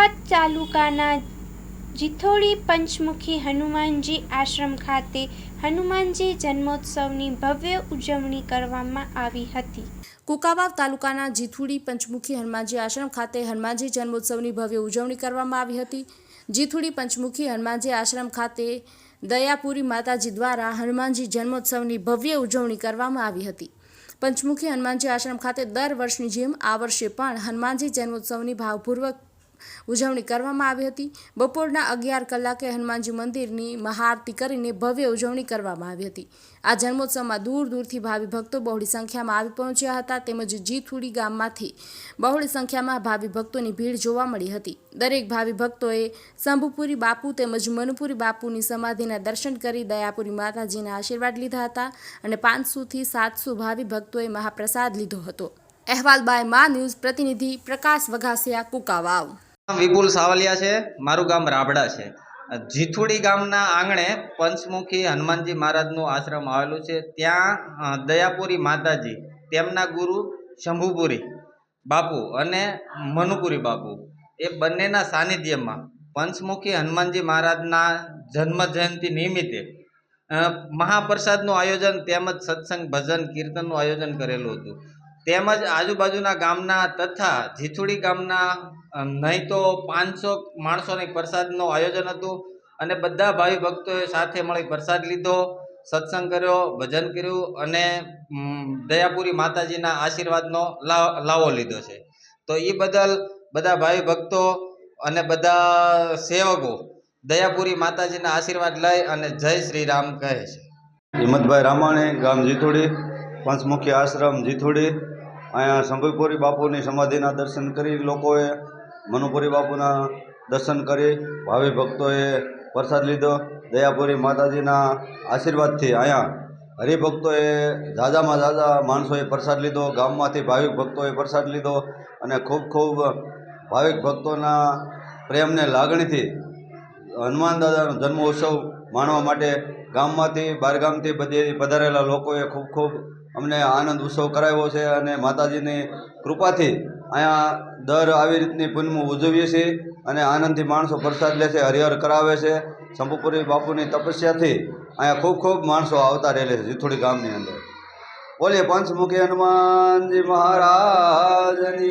કુકાવાવ તાલુકાના જીથોડી પંચમુખી હનુમાનજી આશ્રમ ખાતે હનુમાનજી જન્મોત્સવની ભવ્ય ઉજવણી કરવામાં આવી હતી. કુકાવાવ તાલુકાના જીથુડી પંચમુખી હનુમાનજી આશ્રમ ખાતે હનુમાનજી જન્મોત્સવની ભવ્ય ઉજવણી કરવામાં આવી હતી. જીથુડી પંચમુખી હનુમાનજી આશ્રમ ખાતે દયાપુરી માતાજી દ્વારા હનુમાનજી જન્મોત્સવની ભવ્ય ઉજવણી કરવામાં આવી હતી. પંચમુખી હનુમાનજી આશ્રમ ખાતે દર વર્ષની જેમ આ વર્ષે પણ હનુમાનજી જન્મોત્સવની ભાવપૂર્વક ઉજવણી કરવામાં આવી હતી. બપોરના અગિયાર કલાકે હનુમાનજી મંદિરની મહાઆરતી કરીને ભવ્ય ઉજવણી કરવામાં આવી હતી. આ જન્મોત્સવમાં દૂર દૂરથી ભાવિ ભક્તો બહોળી સંખ્યામાં આવી પહોંચ્યા હતા તેમજ જીથુડી ગામમાંથી બહોળી સંખ્યામાં ભાવિ ભક્તોની ભીડ જોવા મળી હતી. દરેક ભાવિ ભક્તોએ શંભુપુરી બાપુ તેમજ મનુપુરી બાપુની સમાધિના દર્શન કરી દયાપુરી માતાજીના આશીર્વાદ લીધા હતા અને પાંચસોથી સાતસો ભાવિ ભક્તોએ મહાપ્રસાદ લીધો હતો. અહેવાલ બાય મા ન્યૂઝ પ્રતિનિધિ પ્રકાશ વઘાસિયા કુકાવાવ. વિપુલ સાવલિયા છે. મારું ગામ રાબડા છે. જીથુડી ગામના આંગણે પંચમુખી હનુમાનજી મહારાજનું આશ્રમ આવેલું છે. ત્યાં દયાપુરી માતાજી, તેમના ગુરુ શંભુપુરી બાપુ અને મનુપુરી બાપુ. એ બંનેના સાનિધ્યમાં પંચમુખી હનુમાનજી મહારાજના જન્મ જયંતિ નિમિત્તે મહાપ્રસાદનું આયોજન તેમજ સત્સંગ ભજન કીર્તનનું આયોજન કરેલું હતું. તેમજ આજુબાજુના ગામના તથા જીથુડી ગામના નહીં તો પાંચસો માણસોની પ્રસાદનું આયોજન હતું અને બધા ભાવિ ભક્તોએ સાથે મળી પ્રસાદ લીધો, સત્સંગ કર્યો, ભજન કર્યું અને દયાપુરી માતાજીના આશીર્વાદનો લાવો લીધો છે. તો એ બદલ બધા ભાવિ ભક્તો અને બધા સેવકો દયાપુરી માતાજીના આશીર્વાદ લઈ અને જય શ્રી રામ કહે છે. હિંમતભાઈ રામાણી, ગામ જીથોડી. પંચમુખી આશ્રમ જીથોડી. અહીંયા શંભુપુરી બાપુની સમાધિના દર્શન કરી લોકોએ મનુપુરી બાપુના દર્શન કરી. ભાવિ ભક્તોએ પ્રસાદ લીધો. દયાપુરી માતાજીના આશીર્વાદથી અહીંયા હરિભક્તોએ, ઝાઝામાં ઝાઝા માણસોએ પ્રસાદ લીધો. ગામમાંથી ભાવિક ભક્તોએ પ્રસાદ લીધો. અને ખૂબ ખૂબ ભાવિક ભક્તોના પ્રેમને લાગણીથી હનુમાન દાદાનો જન્મોત્સવ માણવા માટે ગામમાંથી બહારગામથી બધી પધારેલા લોકોએ ખૂબ ખૂબ અમને આનંદ ઉત્સવ કરાવ્યો છે અને માતાજીની કૃપાથી અહીંયા દર આવી રીતની પૂનમું ઉજવીએ છીએ અને આનંદથી માણસો પ્રસાદ લે છે, હરિહર કરાવે છે. શંભુપુરી બાપુની તપસ્યાથી અહીંયા ખૂબ ખૂબ માણસો આવતા રહેલે છે જીથોડી ગામની અંદર. બોલીએ પંચમુખી હનુમાનજી મહારાજની